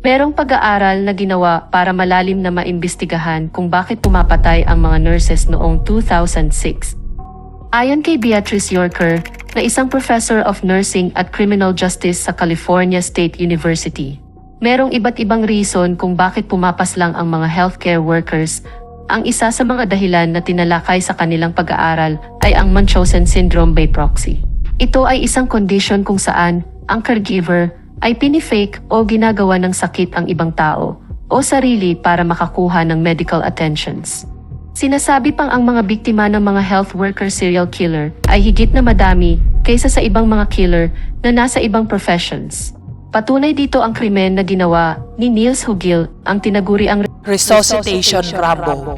Merong pag-aaral na ginawa para malalim na maimbestigahan kung bakit pumapatay ang mga nurses noong 2006. Ayon kay Beatrice Yorker, na isang professor of nursing at criminal justice sa California State University, merong iba't ibang reason kung bakit pumapas lang ang mga healthcare workers. Ang isa sa mga dahilan na tinalakay sa kanilang pag-aaral ay ang Munchausen syndrome by proxy. Ito ay isang condition kung saan ang caregiver ay pinifake o ginagawa ng sakit ang ibang tao o sarili para makakuha ng medical attentions. Sinasabi pang ang mga biktima ng mga health worker serial killer ay higit na madami kaysa sa ibang mga killer na nasa ibang professions. Patunay dito ang krimen na ginawa ni Niels Hugil ang tinaguri ang Resuscitation Rambo.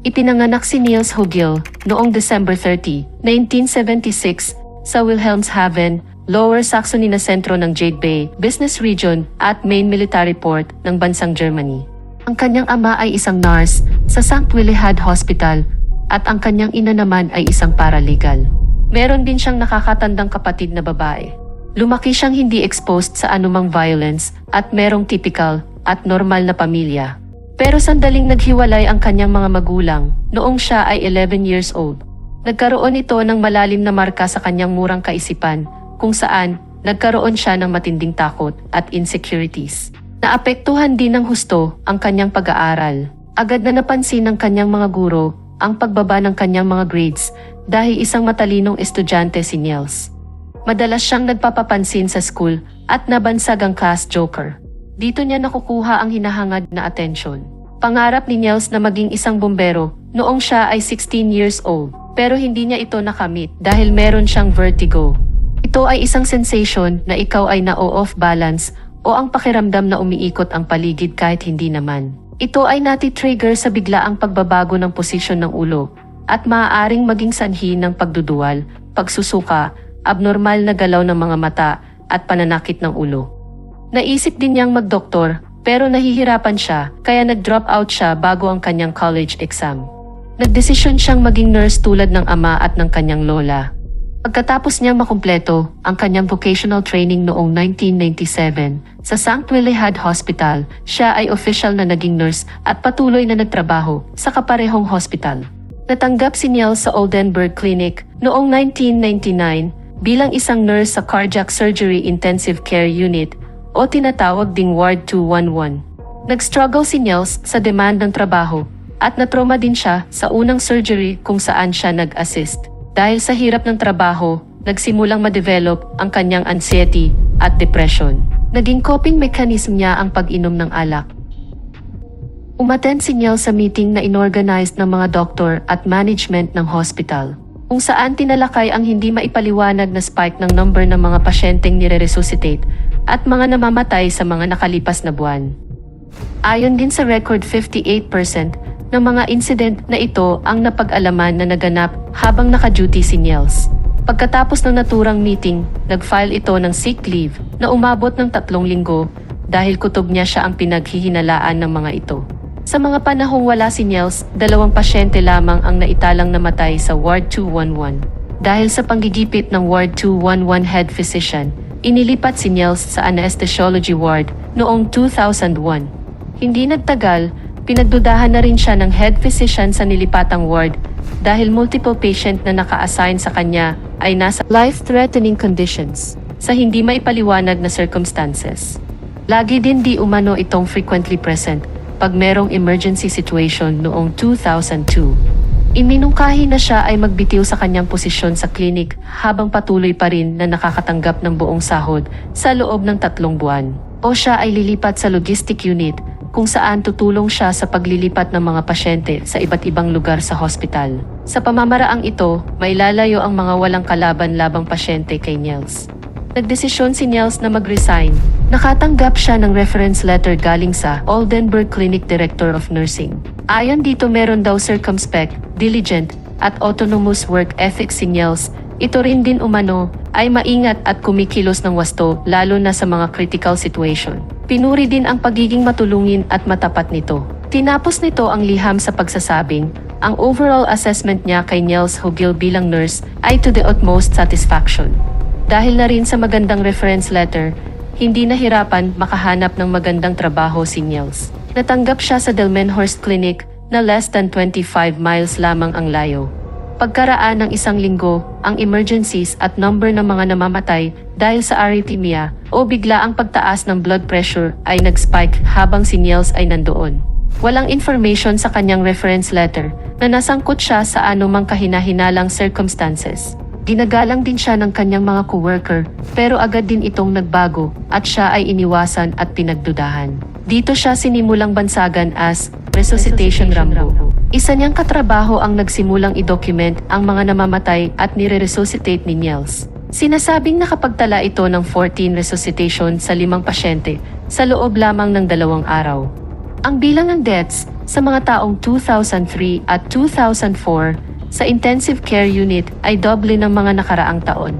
Ipinanganak si Niels Hugil noong December 30, 1976 sa Wilhelmshaven, Lower Saxony na sentro ng Jade Bay Business Region at Main Military Port ng bansang Germany. Ang kanyang ama ay isang nurse sa St. Willehad Hospital at ang kanyang ina naman ay isang paralegal. Meron din siyang nakakatandang kapatid na babae. Lumaki siyang hindi exposed sa anumang violence at merong typical at normal na pamilya. Pero sandaling naghiwalay ang kanyang mga magulang noong siya ay 11 years old. Nagkaroon ito ng malalim na marka sa kanyang murang kaisipan kung saan nagkaroon siya ng matinding takot at insecurities. Naapektuhan din ng husto ang kanyang pag-aaral. Agad na napansin ng kanyang mga guro ang pagbaba ng kanyang mga grades dahil isang matalinong estudyante si Niels. Madalas siyang nagpapapansin sa school at nabansag ang class joker. Dito niya nakukuha ang hinahangad na atensyon. Pangarap ni Niels na maging isang bombero noong siya ay 16 years old pero hindi niya ito nakamit dahil meron siyang vertigo. Ito ay isang sensation na ikaw ay na-off balance o ang pakiramdam na umiikot ang paligid kahit hindi naman. Ito ay nati-trigger sa biglaang pagbabago ng posisyon ng ulo at maaaring maging sanhi ng pagduduwal, pagsusuka, abnormal na galaw ng mga mata at pananakit ng ulo. Naisip din niyang magdoktor pero nahihirapan siya kaya nag-drop out siya bago ang kanyang college exam. Nagdesisyon siyang maging nurse tulad ng ama at ng kanyang lola. Pagkatapos niyang makumpleto ang kanyang vocational training noong 1997 sa St. Willehad Hospital, siya ay official na naging nurse at patuloy na nagtrabaho sa kaparehong hospital. Natanggap si Niel sa Oldenburg Clinic noong 1999 bilang isang nurse sa Cardiac Surgery Intensive Care Unit o tinatawag ding Ward 211. Nag-struggle si Niels sa demand ng trabaho at natroma din siya sa unang surgery kung saan siya nag-assist. Dahil sa hirap ng trabaho, nagsimulang ma-develop ang kanyang anxiety at depression. Naging coping mechanism niya ang pag-inom ng alak. Umaten si Niel sa meeting na inorganized ng mga doktor at management ng hospital, kung saan tinalakay ang hindi maipaliwanag na spike ng number ng mga pasyenteng nire-resuscitate at mga namamatay sa mga nakalipas na buwan. Ayon din sa record 58% ng mga incident na ito ang napag-alaman na naganap habang naka-duty si Niels. Pagkatapos ng naturang meeting, nag-file ito ng sick leave na umabot ng tatlong linggo dahil kutob niya siya ang pinaghihinalaan ng mga ito. Sa mga panahong wala si Niels, dalawang pasyente lamang ang naitalang namatay sa Ward 211. Dahil sa panggigipit ng Ward 211 head physician, inilipat si Niels sa anesthesiology ward noong 2001. Hindi nagtagal, pinagdudahan na rin siya ng head physician sa nilipatang ward dahil multiple patient na naka-assign sa kanya ay nasa life-threatening conditions sa hindi maipaliwanag na circumstances. Lagi din di umano itong frequently present pag merong emergency situation noong 2002. Iminungkahi na siya ay magbitiw sa kanyang posisyon sa klinik habang patuloy pa rin na nakakatanggap ng buong sahod sa loob ng tatlong buwan. O siya ay lilipat sa logistic unit kung saan tutulong siya sa paglilipat ng mga pasyente sa iba't ibang lugar sa hospital. Sa pamamaraang ito, may lalayo ang mga walang kalaban-labang pasyente kay Niels. Nagdesisyon si Niels na mag-resign. Nakatanggap siya ng reference letter galing sa Oldenburg Clinic Director of Nursing. Ayon dito meron daw circumspect, diligent, at autonomous work ethic si Niels. Ito rin din umano ay maingat at kumikilos ng wasto lalo na sa mga critical situation. Pinuri din ang pagiging matulungin at matapat nito. Tinapos nito ang liham sa pagsasabing, ang overall assessment niya kay Niels Hugil bilang nurse ay to the utmost satisfaction. Dahil na rin sa magandang reference letter, hindi nahirapan makahanap ng magandang trabaho si Niels. Natanggap siya sa Delmenhorst Clinic na less than 25 miles lamang ang layo. Pagkaraan ng isang linggo, ang emergencies at number ng mga namamatay dahil sa arrhythmia o bigla ang pagtaas ng blood pressure ay nag-spike habang si Niels ay nandoon. Walang information sa kanyang reference letter na nasangkot siya sa anumang kahinahinalang circumstances. Ginagalang din siya ng kanyang mga coworker pero agad din itong nagbago at siya ay iniwasan at pinagdudahan. Dito siya sinimulang bansagan as Resuscitation Rambo. Isa niyang katrabaho ang nagsimulang i-document ang mga namamatay at nire-resuscitate ni Niels. Sinasabing nakapagtala ito ng 14 resuscitation sa limang pasyente sa loob lamang ng dalawang araw. Ang bilang ng deaths sa mga taong 2003 at 2004 sa intensive care unit ay doble ng mga nakaraang taon.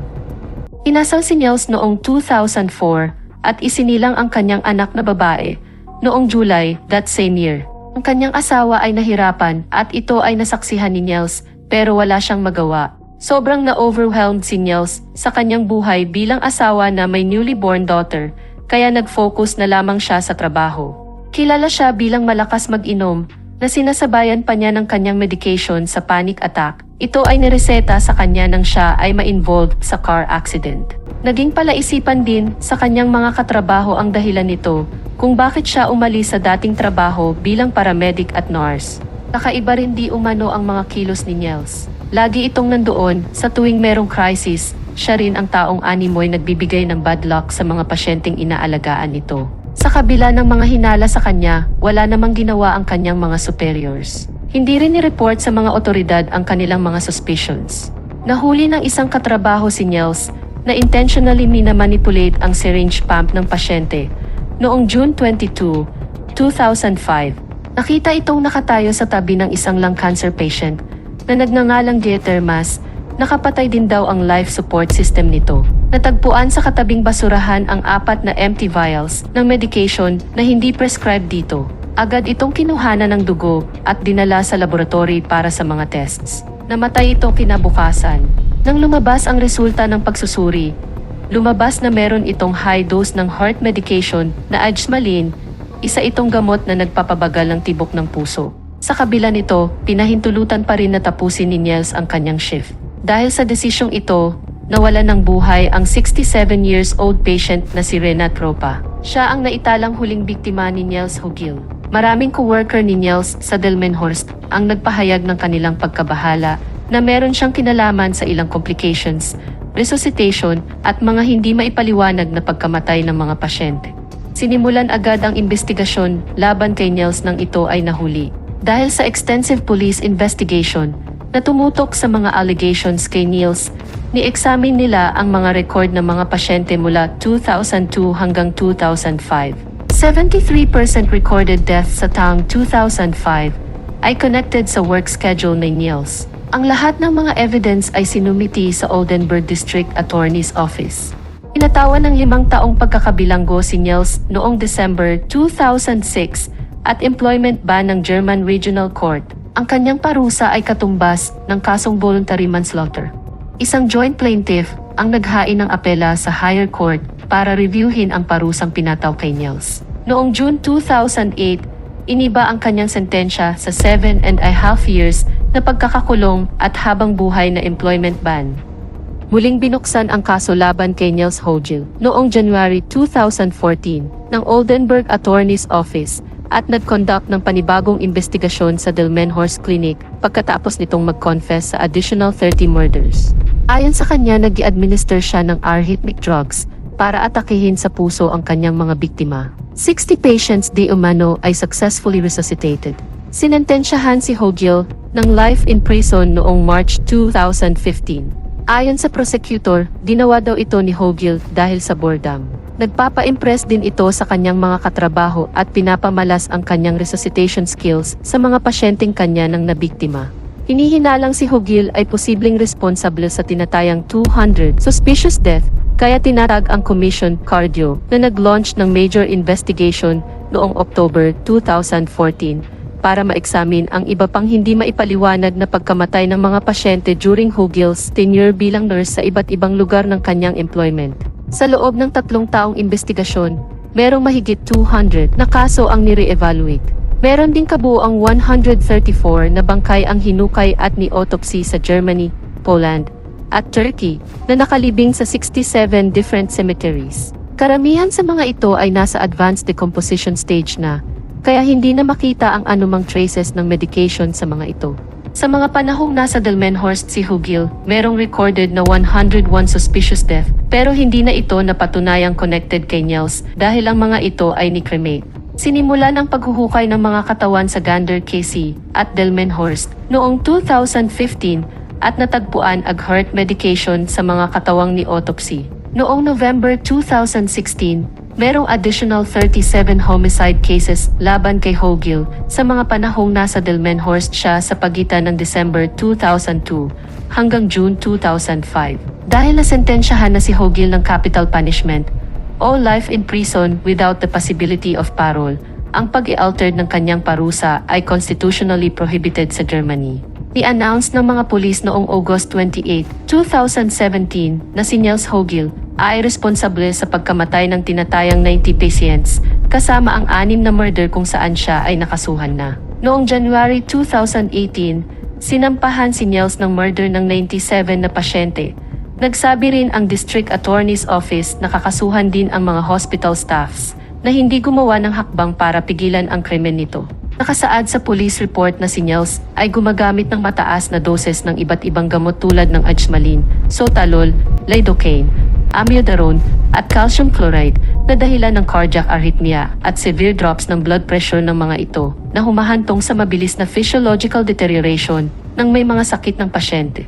Inasal si Niels noong 2004 at isinilang ang kanyang anak na babae noong July that same year. Ang kanyang asawa ay nahirapan at ito ay nasaksihan ni Niels pero wala siyang magawa. Sobrang na-overwhelmed si Niels sa kanyang buhay bilang asawa na may newly born daughter kaya nag-focus na lamang siya sa trabaho. Kilala siya bilang malakas mag-inom na sinasabayan pa niya ng kanyang medication sa panic attack. Ito ay nireseta sa kanya nang siya ay ma-involved sa car accident. Naging palaisipan din sa kanyang mga katrabaho ang dahilan nito kung bakit siya umalis sa dating trabaho bilang paramedic at nurse. Kakaiba rin di umano ang mga kilos ni Niels. Lagi itong nandoon sa tuwing merong crisis, siya rin ang taong animoy nagbibigay ng bad luck sa mga pasyenteng inaalagaan nito. Sa kabila ng mga hinala sa kanya, wala namang ginawa ang kanyang mga superiors. Hindi rin ni-report sa mga otoridad ang kanilang mga suspicions. Nahuli ng isang katrabaho si Niels na intentionally minamanipulate ang syringe pump ng pasyente noong June 22, 2005. Nakita itong nakatayo sa tabi ng isang lung cancer patient na nagngangalang Dieter Mas, nakapatay din daw ang life support system nito. Natagpuan sa katabing basurahan ang apat na empty vials ng medication na hindi prescribed dito. Agad itong kinuhanan ng dugo at dinala sa laboratory para sa mga tests. Namatay ito kinabukasan. Nang lumabas ang resulta ng pagsusuri, lumabas na meron itong high dose ng heart medication na Ajmalin, isa itong gamot na nagpapabagal ng tibok ng puso. Sa kabila nito, pinahintulutan pa rin na tapusin ni Niels ang kanyang shift. Dahil sa desisyong ito, nawala ng buhay ang 67 years old patient na si Rena Tropa. Siya ang naitalang huling biktima ni Niels Hugil. Maraming coworker ni Niels sa Delmenhorst ang nagpahayag ng kanilang pagkabahala na meron siyang kinalaman sa ilang complications, resuscitation at mga hindi maipaliwanag na pagkamatay ng mga pasyente. Sinimulan agad ang investigasyon laban kay Niels nang ito ay nahuli. Dahil sa extensive police investigation na tumutok sa mga allegations kay Niels, ni-examine nila ang mga record ng mga pasyente mula 2002 hanggang 2005. 73% recorded deaths sa taong 2005 ay connected sa work schedule ni Niels. Ang lahat ng mga evidence ay sinumiti sa Oldenburg District Attorney's Office. Inatawan ng limang taong pagkakabilanggo si Niels noong December 2006 at employment ban ng German Regional Court. Ang kanyang parusa ay katumbas ng kasong voluntary manslaughter. Isang joint plaintiff ang naghain ng apela sa higher court para reviewin ang parusang pinataw kay Niels. Noong June 2008, iniba ang kanyang sentensya sa 7 and a half years na pagkakakulong at habang buhay na employment ban. Muling binuksan ang kaso laban kay Niels Hogil noong January 2014 ng Oldenburg Attorney's Office at nag-conduct ng panibagong investigasyon sa Delmenhorst Clinic pagkatapos nitong mag-confess sa additional 30 murders. Ayon sa kanya, nag administer siya ng arrhythmic drugs para atakihin sa puso ang kanyang mga biktima. 60 patients di umano ay successfully resuscitated. Sinentensyahan si Hogil ng life in prison noong March 2015. Ayon sa prosecutor, ginawa daw ito ni Hogil dahil sa boredom. Nagpapa-impress din ito sa kanyang mga katrabaho at pinapamalas ang kanyang resuscitation skills sa mga pasyenteng kanya ng nabiktima. Hinihinalang si Hogil ay posibleng responsable sa tinatayang 200 suspicious death kaya tinatag ang Commission Cardio na nag-launch ng major investigation noong October 2014 para maeksamin ang iba pang hindi maipaliwanag na pagkamatay ng mga pasyente during Hugil's tenure bilang nurse sa iba't ibang lugar ng kanyang employment. Sa loob ng tatlong taong investigasyon, merong mahigit 200 na kaso ang nire-evaluate. Meron din kabuang 134 na bangkay ang hinukay at ni-autopsy sa Germany, Poland, at Turkey na nakalibing sa 67 different cemeteries. Karamihan sa mga ito ay nasa advanced decomposition stage na, kaya hindi na makita ang anumang traces ng medication sa mga ito. Sa mga panahong nasa Delmenhorst si Hugil, merong recorded na 101 suspicious death, pero hindi na ito napatunayang connected kay Niels dahil ang mga ito ay ni-cremate. Sinimula ng paghuhukay ng mga katawan sa Gander KC at Delmenhorst noong 2015 at natagpuan ang heart medication sa mga katawang ni autopsy. Noong November 2016, merong additional 37 homicide cases laban kay Hogil sa mga panahong nasa Delmenhorst siya sa pagitan ng December 2002 hanggang June 2005. Dahil nasentensyahan na si Hogil ng capital punishment o life in prison without the possibility of parole, ang pag-i-altered ng kanyang parusa ay constitutionally prohibited sa Germany. I-announce ng mga pulis noong August 28, 2017 na si Niels Hogil ay responsable sa pagkamatay ng tinatayang 90 patients kasama ang anim na murder kung saan siya ay nakasuhan na. Noong January 2018, sinampahan si Niels ng murder ng 97 na pasyente. Nagsabi rin ang District Attorney's Office na kakasuhan din ang mga hospital staffs na hindi gumawa ng hakbang para pigilan ang krimen nito. Nakasaad sa police report na si Niels ay gumagamit ng mataas na doses ng iba't ibang gamot tulad ng ajmalin, sotalol, lidocaine, amiodarone, at calcium chloride na dahilan ng cardiac arrhythmia at severe drops ng blood pressure ng mga ito na humahantong sa mabilis na physiological deterioration ng may mga sakit ng pasyente.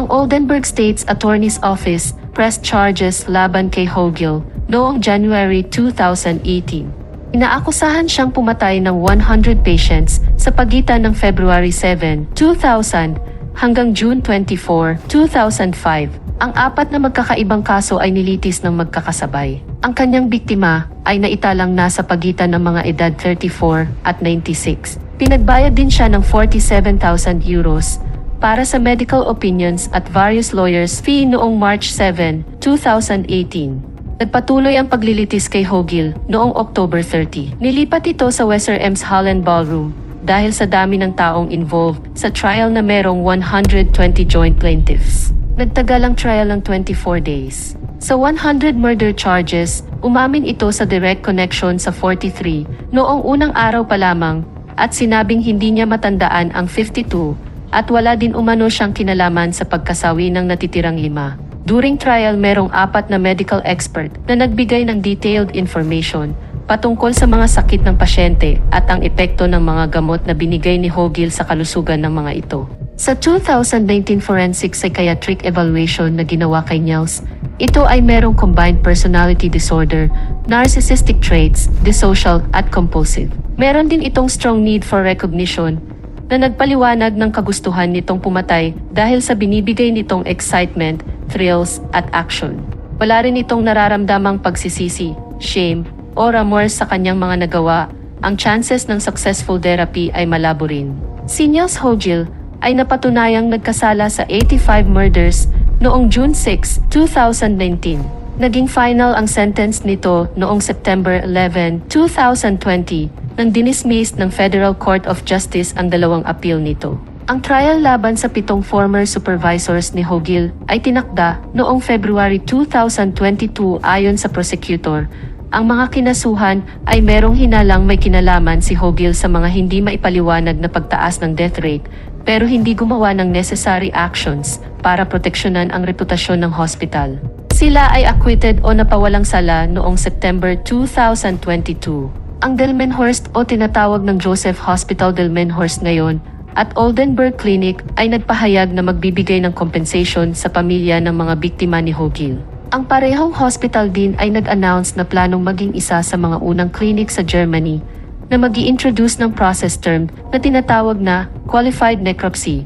Ang Oldenburg State's Attorney's Office pressed charges laban kay Hogil noong January 2018. Inaakusahan siyang pumatay ng 100 patients sa pagitan ng February 7, 2000 hanggang June 24, 2005. Ang apat na magkakaibang kaso ay nilitis ng magkakasabay. Ang kanyang biktima ay naitalang nasa pagitan ng mga edad 34 at 96. Pinagbayad din siya ng 47,000 euros para sa medical opinions at various lawyers fee noong March 7, 2018. Nagpatuloy ang paglilitis kay Hogil noong October 30. Nilipat ito sa Western Ems Holland Ballroom dahil sa dami ng taong involved sa trial na merong 120 joint plaintiffs. Nagtagal ang trial ng 24 days. Sa 100 murder charges, umamin ito sa direct connection sa 43 noong unang araw pa lamang at sinabing hindi niya matandaan ang 52 at wala din umano siyang kinalaman sa pagkasawi ng natitirang lima. During trial, merong apat na medical expert na nagbigay ng detailed information patungkol sa mga sakit ng pasyente at ang epekto ng mga gamot na binigay ni Hogil sa kalusugan ng mga ito. Sa 2019 forensic psychiatric evaluation na ginawa kay Niels, ito ay merong combined personality disorder, narcissistic traits, dissocial at compulsive. Meron din itong strong need for recognition na nagpaliwanag ng kagustuhan nitong pumatay dahil sa binibigay nitong excitement, thrills, at action. Wala rin itong nararamdamang pagsisisi, shame, o remorse sa kanyang mga nagawa. Ang chances ng successful therapy ay malabo rin. Si Niels Hogil ay napatunayang nagkasala sa 85 murders noong June 6, 2019. Naging final ang sentence nito noong September 11, 2020 nang dinismiss ng Federal Court of Justice ang dalawang appeal nito. Ang trial laban sa pitong former supervisors ni Hogil ay tinakda noong February 2022 ayon sa prosecutor. Ang mga kinasuhan ay merong hinalang may kinalaman si Hogil sa mga hindi maipaliwanag na pagtaas ng death rate pero hindi gumawa ng necessary actions para proteksyonan ang reputasyon ng hospital. Sila ay acquitted o napawalang sala noong September 2022. Ang Delmenhorst o tinatawag ng Joseph Hospital Delmenhorst ngayon at Oldenburg Clinic ay nagpahayag na magbibigay ng compensation sa pamilya ng mga biktima ni Hogil. Ang parehong hospital din ay nag-announce na planong maging isa sa mga unang clinic sa Germany na mag introduce ng process term na tinatawag na qualified necropsy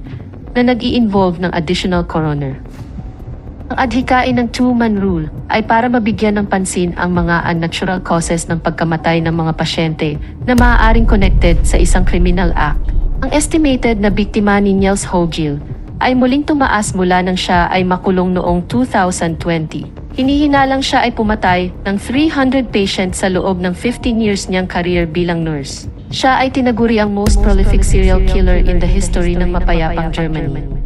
na nag involve ng additional coroner. Ang adhikain ng two-man rule ay para mabigyan ng pansin ang mga unnatural causes ng pagkamatay ng mga pasyente na maaaring connected sa isang criminal act. Ang estimated na biktima ni Niels Hogil ay muling tumaas mula nang siya ay makulong noong 2020. Hinihinalang siya ay pumatay ng 300 patients sa loob ng 15 years niyang career bilang nurse. Siya ay tinaguri ang most prolific serial killer in the history ng mapayapang Germany.